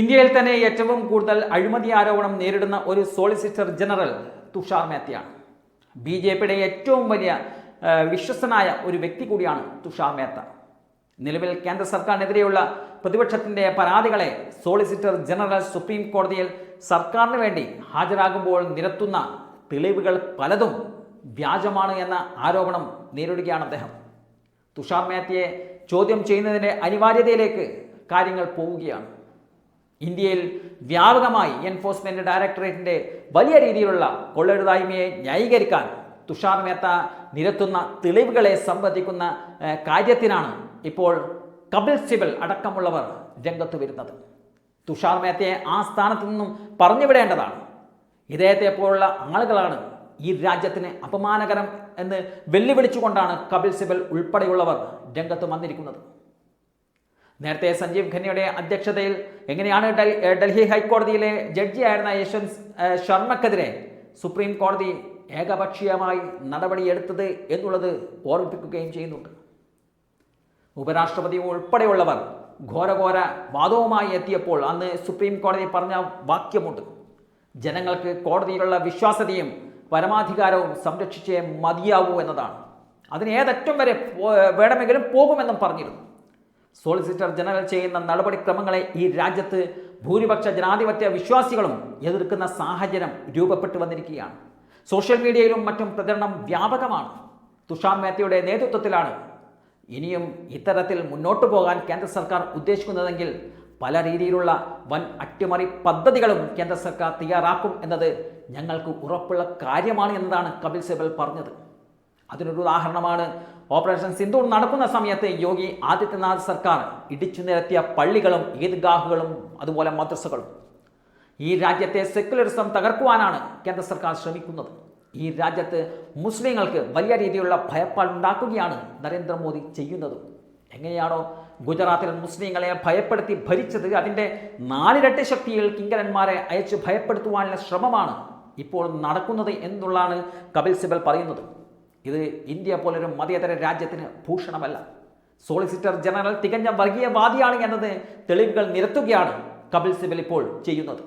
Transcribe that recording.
ഇന്ത്യയിൽ തന്നെ ഏറ്റവും കൂടുതൽ അഴിമതി ആരോപണം നേരിടുന്ന ഒരു സോളിസിറ്റർ ജനറൽ തുഷാർ മേത്തയാണ്. ബി ജെ പിയുടെ ഏറ്റവും വലിയ വിശ്വസനായ ഒരു വ്യക്തി കൂടിയാണ് തുഷാർ മേത്ത. നിലവിൽ കേന്ദ്ര സർക്കാരിനെതിരെയുള്ള പ്രതിപക്ഷത്തിന്റെ പരാതികളെ സോളിസിറ്റർ ജനറൽ സുപ്രീം കോടതിയിൽ സർക്കാരിന് വേണ്ടി ഹാജരാകുമ്പോൾ നിരത്തുന്ന തെളിവുകൾ പലതും വ്യാജമാണ് എന്ന ആരോപണം നേരിടുകയാണ് അദ്ദേഹം. തുഷാർ മേത്തയെ ചോദ്യം ചെയ്യുന്നതിന്റെ അനിവാര്യതയിലേക്ക് കാര്യങ്ങൾ പോവുകയാണ്. ഇന്ത്യയിൽ വ്യാപകമായി എൻഫോഴ്സ്മെന്റ് ഡയറക്ടറേറ്റിന്റെ വലിയ രീതിയിലുള്ള കൊള്ളരുതായ്മയെ ന്യായീകരിക്കാൻ തുഷാർ മേത്ത നിരത്തുന്ന തെളിവുകളെ സംബന്ധിക്കുന്ന കാര്യത്തിനാണ് ഇപ്പോൾ കപിൽ സിബൽ അടക്കമുള്ളവർ രംഗത്ത് വരുന്നത്. തുഷാർ മേത്തയെ ആ സ്ഥാനത്ത് നിന്നും പറഞ്ഞുവിടേണ്ടതാണ്. ഇദ്ദേഹത്തെ പോലുള്ള ആളുകളാണ് ഈ രാജ്യത്തിന് അപമാനകരം എന്ന് വെല്ലുവിളിച്ചുകൊണ്ടാണ് കപിൽ സിബൽ ഉൾപ്പെടെയുള്ളവർ രംഗത്ത് വന്നിരിക്കുന്നത്. നേരത്തെ സഞ്ജീവ് ഖന്നയുടെ അധ്യക്ഷതയിൽ എങ്ങനെയാണ് ഡൽഹി ഹൈക്കോടതിയിലെ ജഡ്ജിയായിരുന്ന യശ്വന്ത് ശർമ്മക്കെതിരെ സുപ്രീം കോടതി ഏകപക്ഷീയമായി നടപടിയെടുത്തത് എന്നുള്ളത് ഓർമ്മിപ്പിക്കുകയും ചെയ്യുന്നുണ്ട്. ഉപരാഷ്ട്രപതി ഉൾപ്പെടെയുള്ളവർ ഘോരഘോര വാദവുമായി എത്തിയപ്പോൾ അന്ന് സുപ്രീം കോടതി പറഞ്ഞ വാക്യമുണ്ട്. ജനങ്ങൾക്ക് കോടതിയിലുള്ള വിശ്വാസ്യതയും പരമാധികാരവും സംരക്ഷിച്ചേ മതിയാവൂ എന്നതാണ്. അതിന് ഏതറ്റം വരെ വേണമെങ്കിലും പോകുമെന്നും പറഞ്ഞിരുന്നു. സോളിസിറ്റർ ജനറൽ ചെയ്യുന്ന നടപടിക്രമങ്ങളെ ഈ രാജ്യത്ത് ഭൂരിപക്ഷ ജനാധിപത്യ വിശ്വാസികളും എതിർക്കുന്ന സാഹചര്യം രൂപപ്പെട്ടു വന്നിരിക്കുകയാണ്. സോഷ്യൽ മീഡിയയിലും മറ്റും പ്രചരണം വ്യാപകമാണ്. തുഷാർ മേത്തയുടെ നേതൃത്വത്തിലാണ് ഇനിയും ഇത്തരത്തിൽ മുന്നോട്ടു പോകാൻ കേന്ദ്ര സർക്കാർ ഉദ്ദേശിക്കുന്നതെങ്കിൽ പല രീതിയിലുള്ള വൻ അട്ടിമറി പദ്ധതികളും കേന്ദ്ര സർക്കാർ തയ്യാറാക്കും എന്നത് ഞങ്ങൾക്ക് ഉറപ്പുള്ള കാര്യമാണ് എന്നതാണ് കപിൽ സിബൽ പറഞ്ഞത്. അതിനൊരു ഉദാഹരണമാണ് ഓപ്പറേഷൻ സിന്ദൂർ നടക്കുന്ന സമയത്ത് യോഗി ആദിത്യനാഥ് സർക്കാർ ഇടിച്ചു നിരത്തിയ പള്ളികളും ഈദ്ഗാഹുകളും അതുപോലെ മദ്രസകളും ഈ രാജ്യത്തെ സെക്യുലറിസം തകർക്കുവാനാണ് കേന്ദ്ര സർക്കാർ ശ്രമിക്കുന്നത്. ഈ രാജ്യത്ത് മുസ്ലിങ്ങൾക്ക് വലിയ രീതിയിലുള്ള ഭയപ്പാടുണ്ടാക്കുകയാണ് നരേന്ദ്രമോദി ചെയ്യുന്നത്. എങ്ങനെയാണോ ഗുജറാത്തിൽ മുസ്ലിങ്ങളെ ഭയപ്പെടുത്തി ഭരിച്ചത് അതിന്റെ നാലിരട്ടി ശക്തിയിൽ കിങ്കരന്മാരെ അയച്ച് ഭയപ്പെടുത്തുവാനുള്ള ശ്രമമാണ് ഇപ്പോൾ നടക്കുന്നത് എന്നുള്ളതാണ് കപിൽ സിബൽ പറയുന്നത്. ഇത് ഇന്ത്യ പോലൊരു മതേതര രാജ്യത്തിന് ഭൂഷണമല്ല. സോളിസിറ്റർ ജനറൽ തികഞ്ഞ വർഗീയവാദിയാണ് എന്നത് തെളിവുകൾ നിരത്തുകയാണ് കപിൽ സിബൽ ഇപ്പോൾ ചെയ്യുന്നത്.